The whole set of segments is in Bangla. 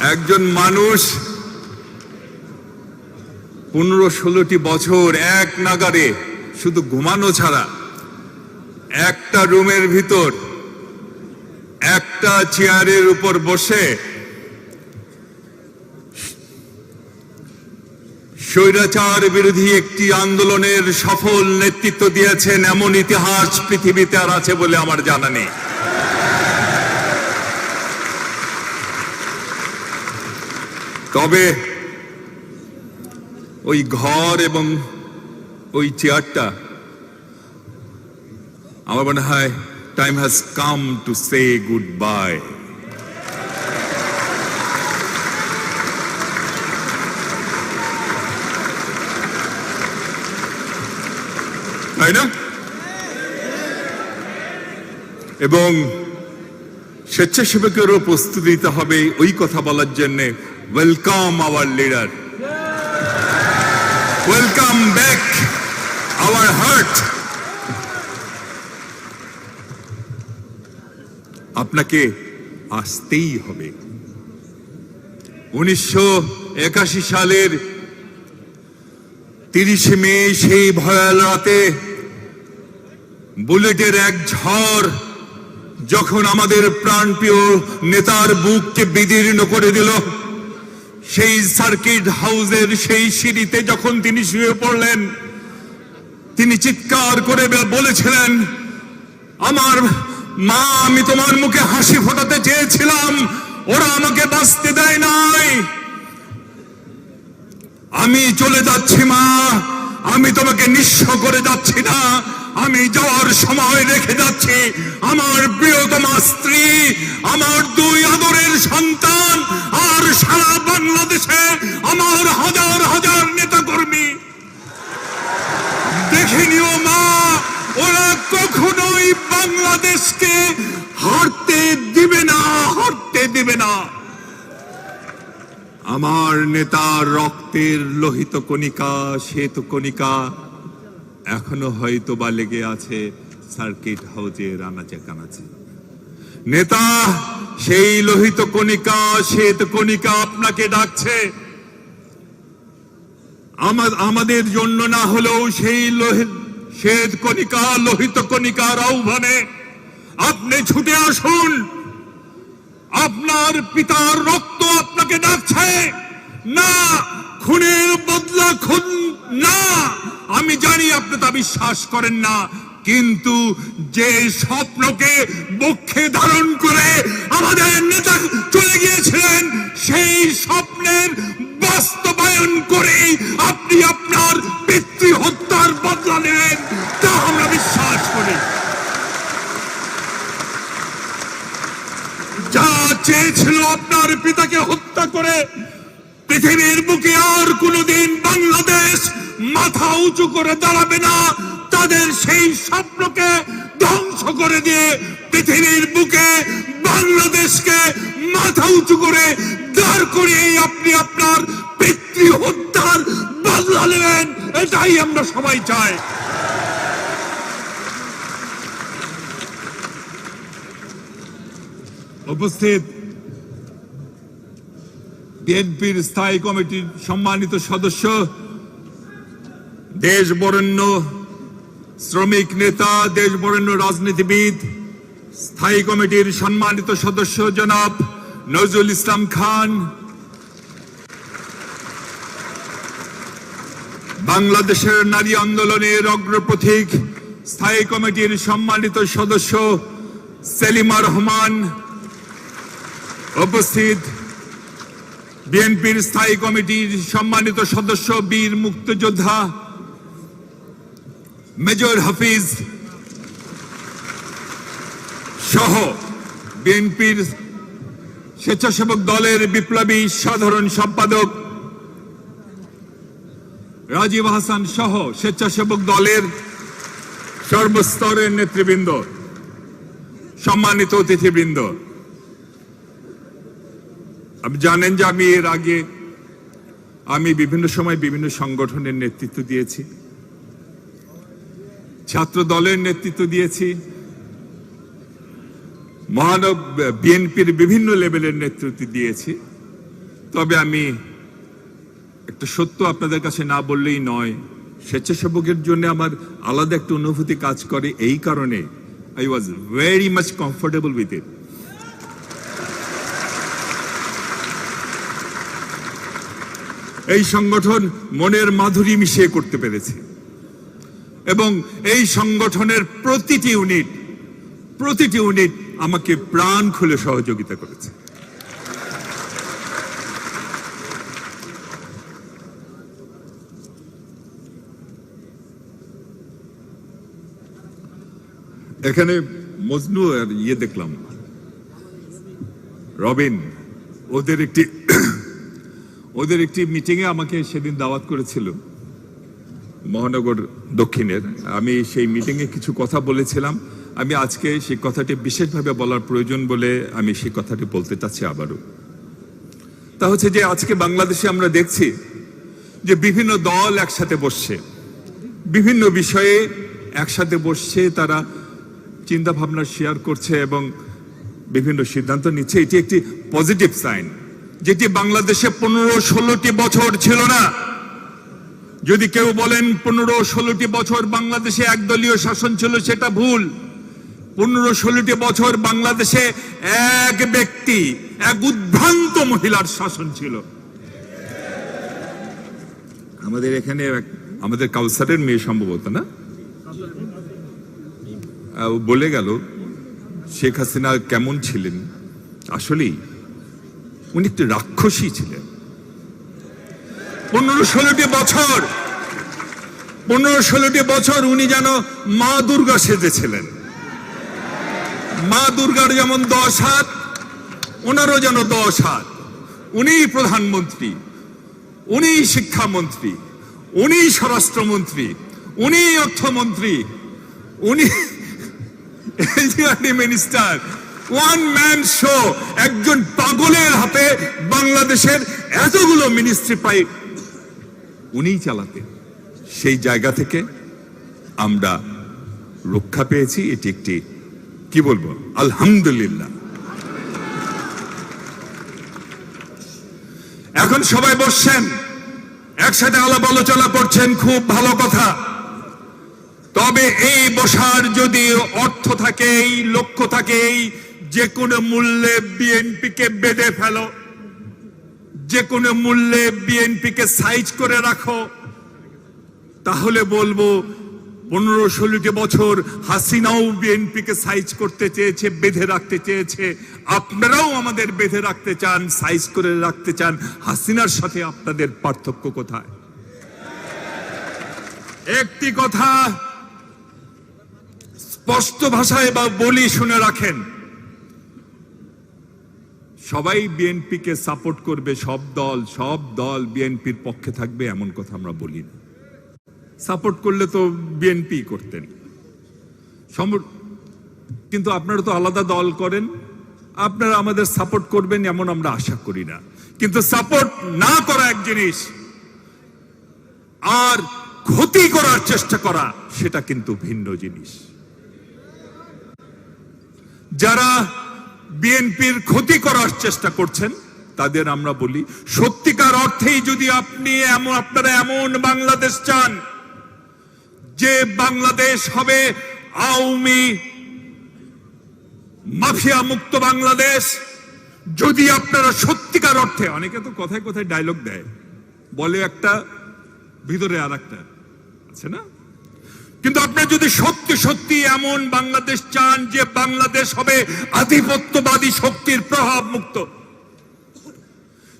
একজন মানুষ পনেরো ষোলোটি বছর এক নাগারে শুধু ঘুমানো ছাড়া একটা রুমের ভিতর, একটা চেয়ারের উপর বসে স্বৈরাচার বিরোধী একটি আন্দোলনের সফল নেতৃত্ব দিয়েছেন এমন ইতিহাস পৃথিবীতে আর আছে বলে আমার জানা নেই। তবে ওই ঘর এবং ওই চেয়ারটা আমার মনে হয় time has come to say goodbye তাই না? এবং স্বেচ্ছাসেবকেরও প্রস্তুতি দিতে হবে ওই কথা বলার জন্য। Welcome our leader welcome back our heart আপনাকে আসতেই হবে। উনিশশো একাশি সালের তিরিশে মে সেই ভয়াল রাতে বুলেটের এক ঝড় যখন আমাদের প্রাণপ্রিয় নেতার বুককে বিদীর্ণ করে দিল সেই সার্কিট হাউসের সেই সিঁড়িতে যখন তিনি শুয়ে পড়লেন, তিনি চিৎকার করে বলেছিলেন, আমার মা, আমি তোমার মুখে হাসি ফোটাতে চেয়েছিলাম, ওরা আমাকে বাঁচতে দেয় নাই। আমি চলে যাচ্ছি মা, আমি তোমাকে নিঃস্ব করে যাচ্ছি না আমি যাওয়ার সময় রেখে যাচ্ছি। আমার প্রিয়তমা স্ত্রী, আমার দুই আদরের সন্তান, আর সারা বাংলাদেশে আমার হাজার হাজার নেতা কর্মী দেখে নিও মা, ওরা কখনোই বাংলাদেশকে হারতে দিবে না, হারতে দিবে না। আমার নেতা রক্তের লোহিত কণিকা, শ্বেত কণিকা এখনও হয়তো বা লেগে আছে সার্কিট হাউজের আনাচে কানাচে নেতা, সেই লোহিত কণিকা, শ্বেত কণিকা আপনাকে ডাকছে। আমাদের জন্য না হলেও সেই লোহিত শ্বেত কণিকা, লোহিত কণিকার আহ্বানে আপনি ছুটে আসুন। আপনার পিতার রক্ত আপনাকে ডাকছে। না, খুনের বদলা খুন না আমি জানি আপনি তা বিশ্বাস করেন না, কিন্তু যে স্বপ্নকে বক্ষে ধারণ করে আমাদের নেতা চলে গিয়েছিলেন, সেই স্বপ্নের বাস্তবায়ন করেই আপনি আপনার পিতৃ হত্যার বদলা নেবেন, তা আমরা বিশ্বাস করি। যা চেয়েছিল আপনার পিতাকে হত্যা করে পৃথিবীর বুকে আর কোনোদিন বাংলাদেশ মাথা উঁচু করে দাঁড়াবে না, তাদের সেই স্বপ্নকে ধ্বংস করে দিয়ে পৃথিবীর বুকে বাংলাদেশকে মাথা উঁচু করে দাঁড় করিয়ে আপনি আপনার পিতৃ হত্যার বদলা নেবেন, এটাই আমরা সবাই চাই। উপস্থিত বিএনপির স্থায়ী কমিটির সম্মানিত সদস্য দেশ বরেণ্য শ্রমিক নেতা দেশ বরেণ্য রাজনীতিবিদ, স্থায়ী কমিটির সম্মানিত সদস্য জনাব নজরুল ইসলাম খান। বাংলাদেশের নারী আন্দোলনের অগ্রপথিক স্থায়ী কমিটির সম্মানিত সদস্য সেলিমা রহমান। উপস্থিত বিএনপির স্থায়ী কমিটির সম্মানিত সদস্য বীর মুক্তিযোদ্ধা মেজর হাফিজ সহ বিএনপির স্বেচ্ছাসেবক দলের বিপ্লবী সাধারণ সম্পাদক রাজীব হাসান সহ স্বেচ্ছাসেবক দলের সর্বস্তরের নেতৃবৃন্দ, সম্মানিত অতিথিবৃন্দ। আপনি জানেন যে আমি এর আগে আমি বিভিন্ন সময় বিভিন্ন সংগঠনের নেতৃত্ব দিয়েছি। ছাত্র দলের নেতৃত্ব দিয়েছি। মহানব বিএনপির বিভিন্ন লেভেলের নেতৃত্ব দিয়েছি। তবে আমি একটা সত্য আপনাদের কাছে না বললেই নয়, স্বেচ্ছাসেবকের জন্য আমার আলাদা একটা অনুভূতি কাজ করে। এই কারণে I was very much comfortable with it এই সংগঠন মনের মাধুরী মিশিয়ে করতে পেরেছে। এবং এই সংগঠনের প্রতিটি ইউনিট প্রতিটি ইউনিট আমাকে প্রাণ খুলে সহযোগিতা করেছে। এখানে মজনু আর ইয়ে দেখলাম। রবিন, ওদের একটি ওদের একটি মিটিংয়ে আমাকে সেদিন দাওয়াত করেছিল। মহানগর দক্ষিণের। আমি সেই মিটিংয়ে কিছু কথা বলেছিলাম। আমি আজকে সেই কথাটি বিশেষভাবে বলার প্রয়োজন বলে আমি সেই কথাটি বলতে চাচ্ছি আবারও। তা হচ্ছে যে আজকে বাংলাদেশে আমরা দেখছি যে বিভিন্ন দল একসাথে বসছে। বিভিন্ন বিষয়ে একসাথে বসছে, তারা চিন্তা ভাবনা শেয়ার করছে এবং বিভিন্ন সিদ্ধান্ত নিচ্ছে। এটি একটি পজিটিভ সাইন যেটি বাংলাদেশে পনেরো ষোলোটি বছর ছিল না। যদি কেউ বলেন পনেরো ষোলোটি বছর বাংলাদেশে একদলীয় শাসন ছিল, সেটা ভুল। পনেরো ষোলোটি বছর বাংলাদেশে এক ব্যক্তি, এক উদ্ভ্রান্ত মহিলার শাসন ছিল। আমাদের এখানে আমাদের কাউসারের মেয়ে সম্ভবত, না? বলে গেল, শেখ হাসিনা কেমন ছিলেন? আসলেই, উনি একটি রাক্ষসী ছিলেন। পনেরো ষোলোটি বছর, পনেরো ষোলোটি বছর উনি যেন মা দুর্গা সেজেছিলেন। মা দুর্গার যেমন দশ হাত, ওনারও যেন দশ হাত। উনি প্রধানমন্ত্রী উনি শিক্ষামন্ত্রী উনি স্বরাষ্ট্রমন্ত্রী উনি অর্থমন্ত্রী, উনি মিনিস্টার। ওয়ান ম্যান শো, একজন পাগলের হাতে বাংলাদেশের এতগুলো মিনিস্ট্রি পাই উনিই চালাতেন সেই জায়গা থেকে আমরা রক্ষা পেয়েছি। এটি একটি, কি বলব? আলহামদুলিল্লাহ। এখন সবাই বসছেন। একসাথে আলাপ আলোচনা করছেন, খুব ভালো কথা। তবে এই বসার যদি অর্থ থাকে, এই লক্ষ্য থাকে, এই যে কোনো মূল্যে বিএনপিকে বেঁধে ফেলো। যে কোনো মূল্যে বিএনপিকে সাইজ করে রাখো। তাহলে বলব, পনেরো ষোলোটি বছর হাসিনাও বিএনপিকে সাইজ করতে চেয়েছে, বেঁধে রাখতে চেয়েছে। আপনারাও আমাদের বেঁধে রাখতে চান সাইজ করে রাখতে চান। হাসিনার সাথে আপনাদের পার্থক্য কোথায়? একটি কথা স্পষ্ট ভাষায় বা বলি শুনে রাখেন। সবাই বিএনপিকে সাপোর্ট করবে, সব দল সব দল বিএনপির পক্ষে থাকবে, এমন কথা আমরা বলি না। সাপোর্ট করলে তো বিএনপি করতেন। কিন্তু আপনারা তো আলাদা দল করেন, আপনারা আমাদের সাপোর্ট করবেন এমন আমরা আশা করি না। কিন্তু সাপোর্ট না করা এক জিনিস, আর ক্ষতি করার চেষ্টা করা, সেটা কিন্তু ভিন্ন জিনিস। যারা বিএনপির ক্ষতি করার চেষ্টা করছেন, তাদের আমরা বলি, সত্যিকার অর্থেই যদি আপনি এমন, আপনারা এমন বাংলাদেশ চান, যে বাংলাদেশ হবে আওয়ামী মাফিয়া মুক্ত বাংলাদেশ, যদি আপনারা সত্যিকার অর্থে, অনেকে তো কথায় কথায় ডায়লগ দেয়, বলে একটা, ভিতরে আর একটা আছে না? কিন্তু আপনি যদি সত্যি সত্যি এমন বাংলাদেশ চান যে বাংলাদেশ হবে আধিপত্যবাদী শক্তির প্রভাব মুক্ত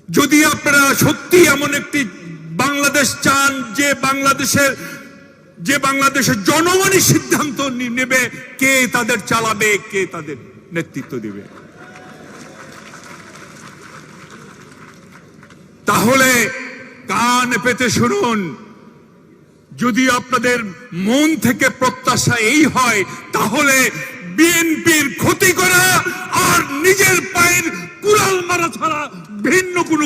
যদি আপনারা সত্যি এমন একটি বাংলাদেশ চান যে বাংলাদেশের যে বাংলাদেশের জনগণই সিদ্ধান্ত নেবে কে তাদের চালাবে, কে তাদের নেতৃত্ব দেবে। তাহলে কান পেতে শুনুন। যদি আপনাদের মন থেকে প্রত্যাশা এই হয়, তাহলে বিএনপির ক্ষতি করা আর নিজের পায়ের কুড়াল মারা ছাড়া ভিন্ন কোনো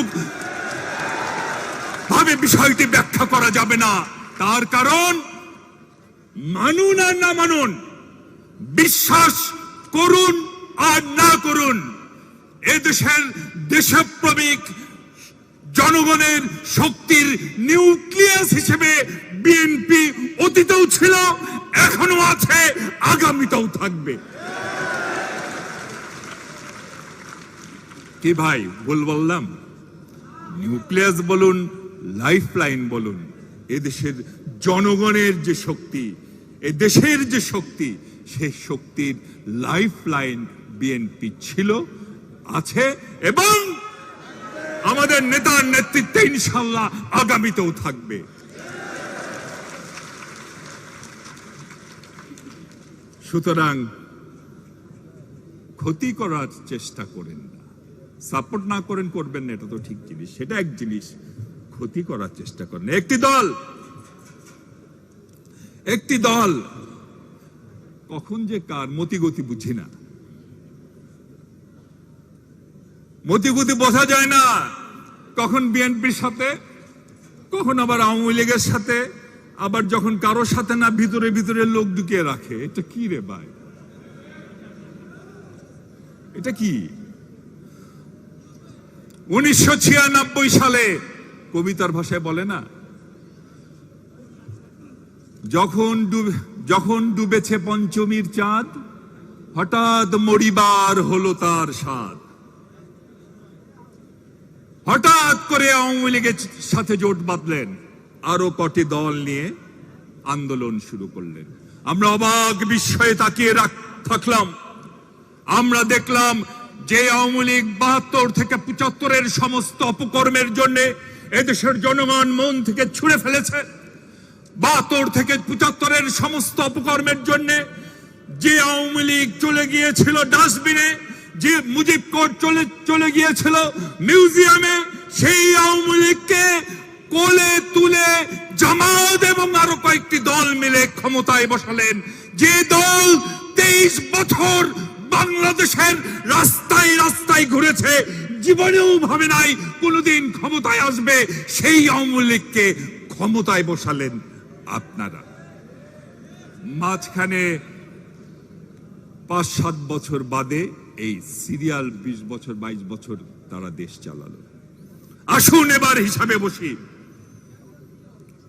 ভাবে বিষয়টি ব্যাখ্যা করা যাবে না। তার কারণ, মানুন আর না মানুন, বিশ্বাস করুন আর না করুন এদেশের দেশপ্রমিক জনগণের শক্তির নিউক্লিয়াস হিসেবে বিএনপি অতীতেও ছিল এখনও আছে, আগামীতেও থাকবে। কি ভাই, ভুল বললাম? নিউক্লিয়াস বলুন লাইফ লাইন বলুন, এদেশের জনগণের যে শক্তি এ দেশের যে শক্তি, সেই শক্তির লাইফ লাইন বিএনপি ছিল, আছে, এবং আমাদের নেতার নেতৃত্বে ইনশাল্লাহ আগামীতেও থাকবে। সুতরাং ক্ষতি করার চেষ্টা করেন না। সাপোর্ট না করেন, করবেন না, এটা তো ঠিক জিনিস। সেটা এক জিনিস, ক্ষতি করার চেষ্টা করেন একটি দল একটি দল কখন যে কার মতিগতি বুঝি না। মতিগতি বোঝা যায় না। কখন বিএনপির সাথে, কখন আবার আওয়ামী লীগের সাথে আবার যখন কারোর সাথে না ভিতরে ভিতরে লোক ঢুকিয়ে রাখে, এটা কি রে ভাই? এটা কি? উনিশশো ছিয়ানব্বই সালে, কবিতার ভাষায় বলে না? যখন ডুবে, যখন ডুবেছে পঞ্চমীর চাঁদ, হঠাৎ মরিবার হলো তার স্বাদ। হঠাৎ করে আওয়ামী লীগের সাথে জোট বাঁধলেন। আরও কটি দল নিয়ে আন্দোলন শুরু করলেন। আমরা অবাক বিস্ময়ে তাকিয়ে থাকলাম। আমরা দেখলাম যে আওয়ামী লীগ বাহাত্তর থেকে পঁচাত্তরের সমস্ত অপকর্মের জন্য এদেশের জনগণ মন থেকে ছুঁড়ে ফেলেছে। বাহাত্তর থেকে পঁচাত্তরের সমস্ত অপকর্মের জন্য যে আওয়ামী লীগ চলে গিয়েছিল ডাস্টবিনে, যে মুজিব কোর্ট চলে চলে গিয়েছিল মিউজিয়ামে, সেই আওয়ামী লীগকে কোলে তুলে জামাত এবং আরও কয়েকটি দল মিলে ক্ষমতায় বসালেন। যে দল তেইশ বছর বাংলাদেশের রাস্তায় রাস্তায় ঘুরেছে, জীবনেও ভাবে নাই কোনোদিন ক্ষমতায় আসবে, সেই আওয়ামী লীগকে ক্ষমতায় বসালেন আপনারা। মাঝখানে পাঁচ, সাত বছর বাদে এই সিরিয়াল বিশ বছর, বাইশ বছর তারা দেশ চালালো। আসুন এবার হিসাবে বসি।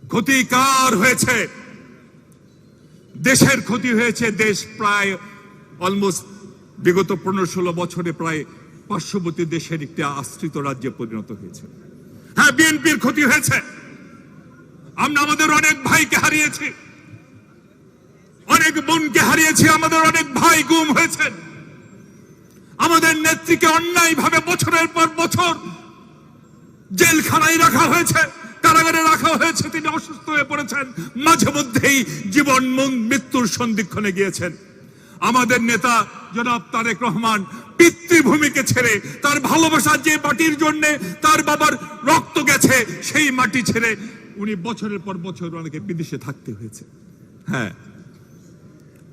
ক্ষতি কার হয়েছে। দেশের ক্ষতি হয়েছে। দেশ প্রায় অলমোস্ট বিগত পনেরো ষোলো বছরে প্রায় পার্শ্ববর্তী দেশের একটি আশ্রিত রাজ্যে পরিণত হয়েছে। হ্যাঁ বিএনপির ক্ষতি হয়েছে। আমরা আমাদের অনেক ভাইকে হারিয়েছি। অনেক বোনকে হারিয়েছি। আমাদের অনেক ভাই গুম হয়েছেন আমাদের নেত্রীকে অন্যায় ভাবে বছরের পর বছর জেলখানায় রাখা হয়েছে। কারাগারে রাখা হয়েছে, তিনি অসুস্থ হয়ে পড়েছেন। মাঝে মধ্যেই জীবন মন- মৃত্যুর সন্ধিক্ষণে গিয়েছেন। আমাদের নেতা জনাব তারেক রহমান পিতৃভূমিকে ছেড়ে তার ভালোবাসা যে মাটির জন্য তার বাবার রক্ত গেছে, সেই মাটি ছেড়ে উনি বছরের পর বছর অনেকে বিদেশে থাকতে হয়েছে। হ্যাঁ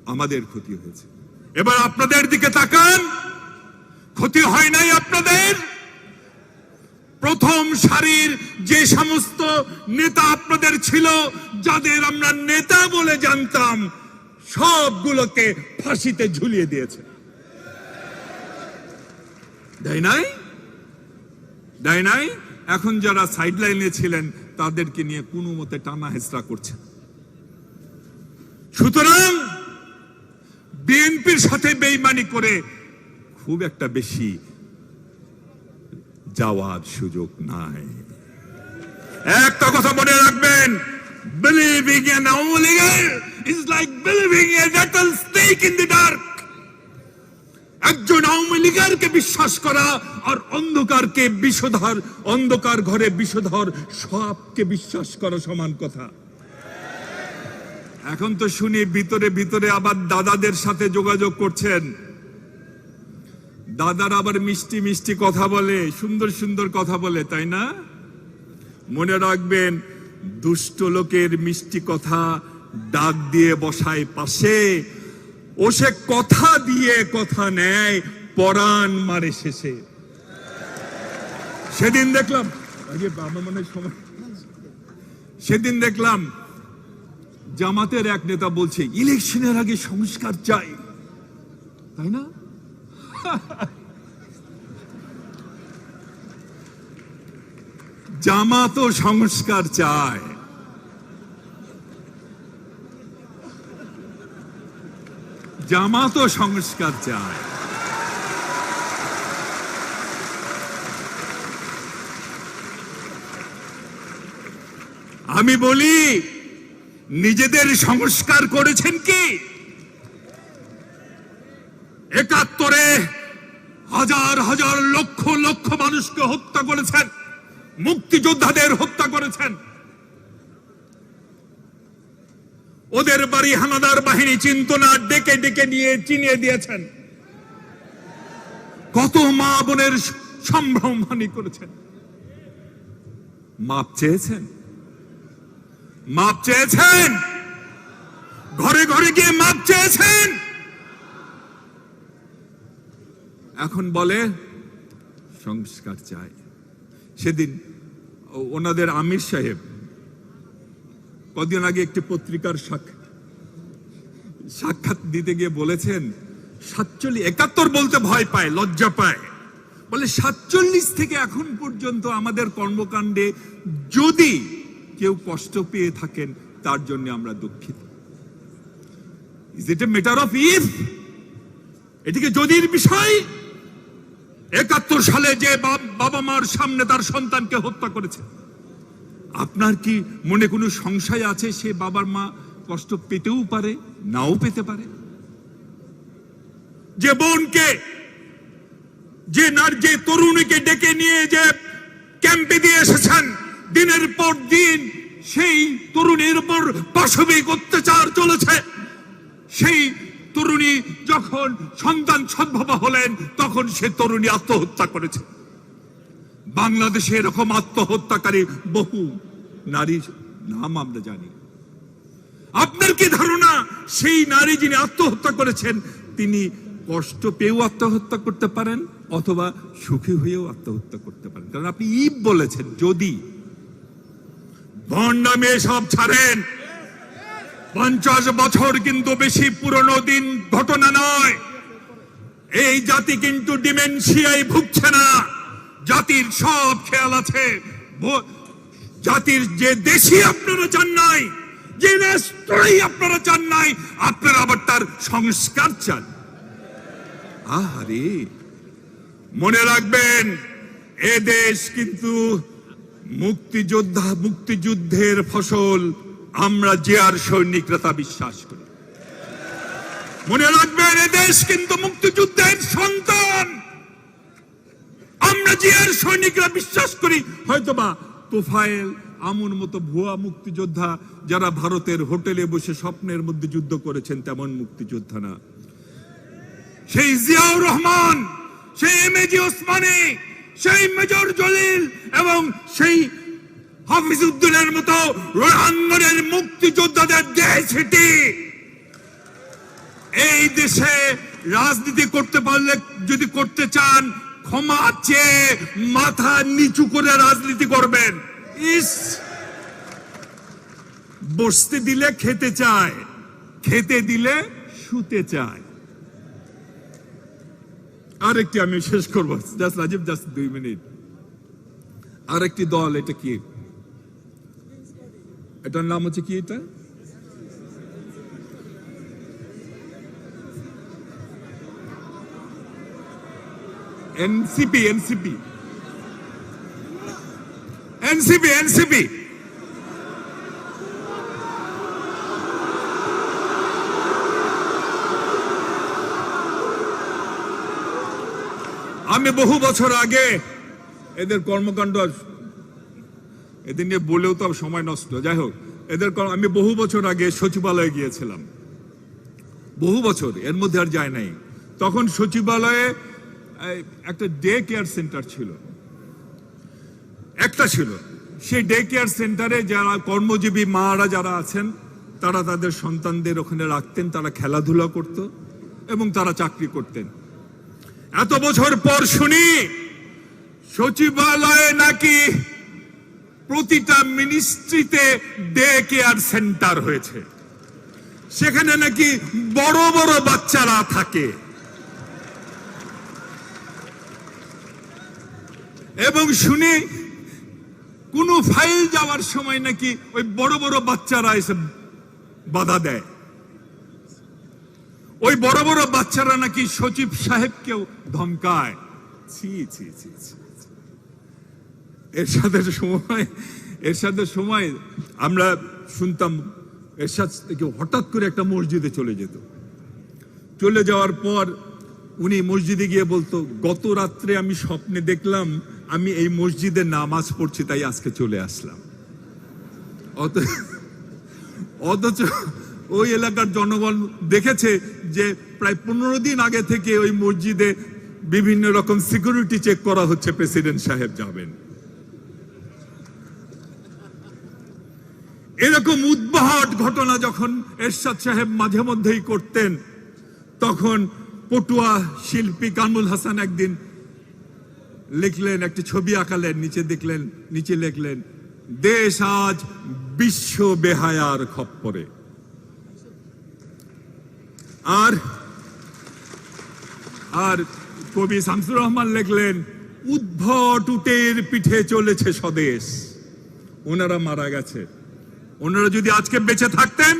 আমাদের ক্ষতি হয়েছে। এবার আপনাদের দিকে তাকান। ক্ষতি হয় নাই আপনাদের? প্রথম সারির যে সমস্ত নেতা আপনাদের ছিল, যাদের আমরা নেতা বলে জানতাম, সবগুলোকে ফাঁসিতে ঝুলিয়ে দিয়েছে। দেয় নাই? নাই? এখন যারা সাইড লাইনে ছিলেন, তাদেরকে নিয়ে কোনো মতে টানা হেসরা করছে সুতরাং বিএনপির সাথে বেইমানি করে খুব একটা বেশি যাওয়ার সুযোগ নাই। একটা কথা মনে রাখবেন an Awami is like believing a little snake in the dark একজন আওয়ামী বিশ্বাস করা আর অন্ধকারকে বিষধর, অন্ধকার ঘরে বিষধর, সবকে বিশ্বাস করা সমান কথা। এখন তো শুনি ভিতরে ভিতরে আবার দাদাদের সাথে যোগাযোগ করছেন। দাদার আবার মিষ্টি মিষ্টি কথা বলে, সুন্দর সুন্দর কথা বলে, তাই না? মনে রাখবেন, দুষ্ট লোকের মিষ্টি কথা ডাক দিয়ে বসায় পাশে। ও সে কথা দিয়ে কথা নেয়, পরাণ মারে শেষে। সেদিন দেখলাম সেদিন দেখলাম, জামাতের এক নেতা বলছে, ইলেকশনের আগে সংস্কার চাই। তাই না? জামাতও সংস্কার চায়। জামাতও সংস্কার চায়। আমি বলি নিজেদের সংস্কার করেছেন কি একাত্তরে হাজার হাজার লক্ষ লক্ষ মানুষকে হত্যা করেছেন। মুক্তিযোদ্ধাদের হত্যা করেছেন। ওদের বাড়ি হানাদার বাহিনী চিন্তনা ডেকে ডেকে নিয়ে চিনিয়ে দিয়েছেন। কত মা বোনের সম্ভ্রম হানি করেছেন। মাপ চেয়েছেন? মাপ চেয়েছেন? ঘরে ঘরে গিয়ে মাপ চেয়েছেন? এখন বলে, সংস্কার চাই। সেদিন ওনাদের আমির সাহেব কদিন আগে একটি পত্রিকার সাক্ষাৎ দিতে গিয়ে বলেছেন সাতচল্লিশ একাত্তর বলতে ভয় পায়, লজ্জা পায়। বলে, সাতচল্লিশ থেকে এখন পর্যন্ত আমাদের কর্মকাণ্ডে যদি কেউ কষ্ট পেয়ে থাকেন, তার জন্য আমরা দুঃখিত। Is it a matter of if এটিকে যদির বিষয় একাত্তর সালে যে বাবা মার সামনে তার সন্তানকে হত্যা করেছে। আপনার কি মনে কোনো সংশয় আছে সে বাবার মা কষ্ট পেতেও পারে, নাও পেতে পারে? যে বোনকে, যে নার যে তরুণীকে ডেকে নিয়ে যে ক্যাম্পে দিয়ে এসেছেন, দিনের পর দিন সেই তরুণীর উপর পাশবিক অত্যাচার চলেছে। সেই তরুণী যখন সন্তান সদ্ভবা হলেন, তখন সে তরুণী আত্মহত্যা করেছে। বাংলাদেশে এরকম আত্মহত্যাকারী বহু নারী নাম আমরা জানি। আপনার কি ধারণা? সেই নারী যিনি আত্মহত্যা করেছেন, তিনি কষ্ট পেয়েও আত্মহত্যা করতে পারেন, অথবা সুখী হয়েও আত্মহত্যা করতে পারেন। কারণ আপনি ইব বলেছেন, যদি নামে সব ছাড়েন পঞ্চাশ বছর কিন্তু বেশি পুরনো দিন ঘটনা নয়। এই জাতি কিন্তু ডিমেনশিয়ায় ভুগছে না। জাতির সব খেয়াল আছে। জাতির যে দেশই আপনারা চান নাই, যে রাষ্ট্রই আপনারা চান নাই, আপনারা আবার তার সংস্কার চান। আহারে, মনে রাখবেন, এ দেশ কিন্তু মুক্তিযোদ্ধা, মুক্তিযুদ্ধের ফসল আমরা যে আর সৈনিকরা তা বিশ্বাস করি। মনে রাখবেন, এ দেশ কিন্তু মুক্তিযুদ্ধের সন্তান। আমরা যে আর সৈনিকরা বিশ্বাস করি, হয়তোবা তোফায়েল আমন মতো ভুয়া মুক্তিযোদ্ধা যারা ভারতের হোটেলে বসে স্বপ্নের মধ্যে যুদ্ধ করেছেন, তেমন মুক্তিযোদ্ধা না। সেই জিয়াউর রহমান, সেই এমএজি ওসমানী, সেই মেজর জলিল এবং সেই হাফিজউদ্দিনের মতো রোহাঙ্গনের মুক্তিযোদ্ধাদের দেশ হেঁটে এই দেশে রাজনীতি করতে পারলে, যদি করতে চান, ক্ষমা চেয়ে মাথা নিচু করে রাজনীতি করবেন। ইস! বসতে দিলে খেতে চায়, খেতে দিলে শুতে চায়। আরেকটি আমি শেষ করব। জাস্ট রাজীব, জাস্ট দুই মিনিট। আরেকটি দল, এটা কি? এটার নাম হচ্ছে কি এটা এনসিপি এনসিপি এনসিপি এনসিপি আমি বহু বছর আগে এদের কর্মকাণ্ড এদের নিয়ে বলেও তো সময় নষ্ট। যাই হোক, এদের আমি বহু বছর আগে সচিবালয়ে গিয়েছিলাম। বহু বছর, এর মধ্যে আর যায় নাই। তখন সচিবালয়ে একটা ডে কেয়ার সেন্টার ছিল। একটা ছিল। সেই ডে কেয়ার সেন্টারে যারা কর্মজীবী মারা যারা আছেন, তারা তাদের সন্তানদের ওখানে রাখতেন, তারা খেলাধুলা করত এবং তারা চাকরি করতেন। এত বছর পর শুনি, সচিবালয়ে নাকি প্রতিটা মিনিস্ট্রিতে ডে কেয়ার সেন্টার হয়েছে। সেখানে নাকি বড় বড় বাচ্চারা থাকে। এবং শুনি কোন ফাইল যাওয়ার সময় নাকি ওই বড় বড় বাচ্চারা এসে বাধা দেয়। ওই বড় বড় বাচ্চারা নাকি সচিব সাহেবকেও ধমকায়। ছি ছি ছি ছি। ছি। এর সাথে সময় এর সাথে সময় আমরা শুনতাম, এরশাদ থেকে হঠাৎ করে একটা মসজিদে চলে যেত চলে যাওয়ার পর উনি মসজিদে গিয়ে বলতো, গত রাত্রে আমি স্বপ্নে দেখলাম, আমি এই মসজিদে নামাজ পড়ছি, তাই আজকে চলে আসলাম অত, অথচ ওই এলাকার জনগণ দেখেছে যে প্রায় পনেরো দিন আগে থেকে ওই মসজিদে বিভিন্ন রকম সিকিউরিটি চেক করা হচ্ছে, প্রেসিডেন্ট সাহেব যাবেন এরকম উদ্বাহট ঘটনা যখন এরশাদ সাহেব মাঝে মধ্যেই করতেন, তখন পটুয়া শিল্পী কামরুল হাসান একদিন লিখলেন, একটি ছবি আঁকালেন, নিচে দেখলেন, নিচে লিখলেন, দেশ আজ বিশ্ব বেহায়ার খপ্পরে। আর আর কবি শামসুর রহমান লিখলেন, উদ্ভট উটের পিঠে চলেছে স্বদেশ ওনারা মারা গেছে। ওনারা যদি আজকে বেঁচে থাকতেন,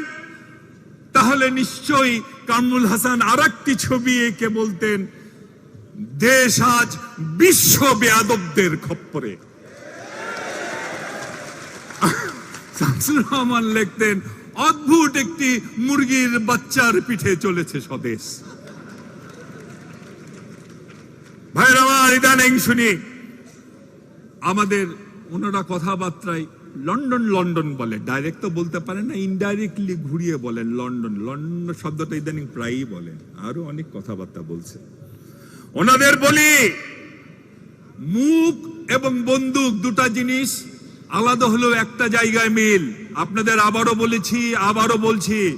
তাহলে নিশ্চয়ই কামরুল হাসান আর একটি ছবি এঁকে বলতেন, দেশ আজ বিশ্ব বেয়াদবদের খপ্পরে। রহমান লিখতেন, অদ্ভুত একটি মুরগির বাচ্চার পিঠে চলেছে স্বদেশ। ভাইয়ের, আমার ইদানিং শুনি, আমাদের ওনারা কথাবার্তায় লন্ডন লন্ডন বলে। ডাইরেক্ট তো বলতে পারে না ইনডাইরেক্টলি ঘুরিয়ে বলেন লন্ডন। লন্ডন শব্দটা ইদানিং প্রায়ই বলেন আরও অনেক কথাবার্তা বলছে। ওনাদের বলি, মুখ এবং বন্দুক দুটা জিনিস, আলাদা হলেও একটা জায়গায় মিল। আপনাদের আবারও বলেছি, আবারও বলছি,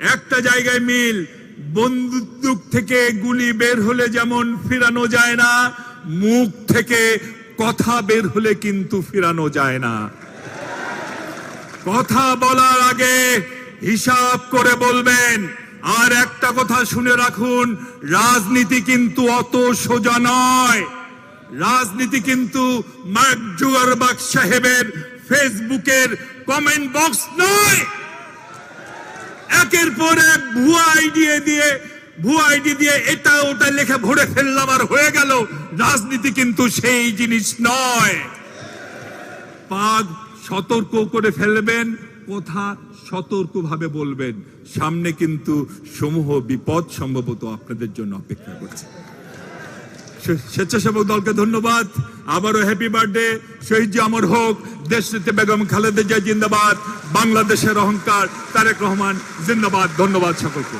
একটা জায়গায় মিল। বন্দুক থেকে গুলি বের হলে যেমন ফিরানো যায় না, মুখ থেকে কথা বের হলে কিন্তু ফিরানো যায় না। কথা বলার আগে হিসাব করে বলবেন। আর একটা কথা শুনে রাখুন, রাজনীতি কিন্তু অত সোজা নয়। রাজনীতি কিন্তু মার্ক সাহেবের ফেসবুকের কমেন্ট বক্স নয়। একের পর এক ভুয়া আইডি দিয়ে, ভুয়া আইডি দিয়ে এটা ওটা লেখা ভরে ফেললাম আর হয়ে গেল। রাজনীতি কিন্তু সেই জিনিস নয়। সতর্ক করে ফেলবেন, কথা সতর্কভাবে বলবেন। সামনে কিন্তু সমূহ বিপদ সম্ভবত আপনাদের জন্য অপেক্ষা করছে। স্বেচ্ছাসেবক দলকে ধন্যবাদ। আবারও হ্যাপি বার্থডে শহীদ অমর হোক দেশ নেত্রী বেগম খালেদা জিয়া জিন্দাবাদ, বাংলাদেশের অহংকার, তারেক রহমান জিন্দাবাদ, ধন্যবাদ সকলকে।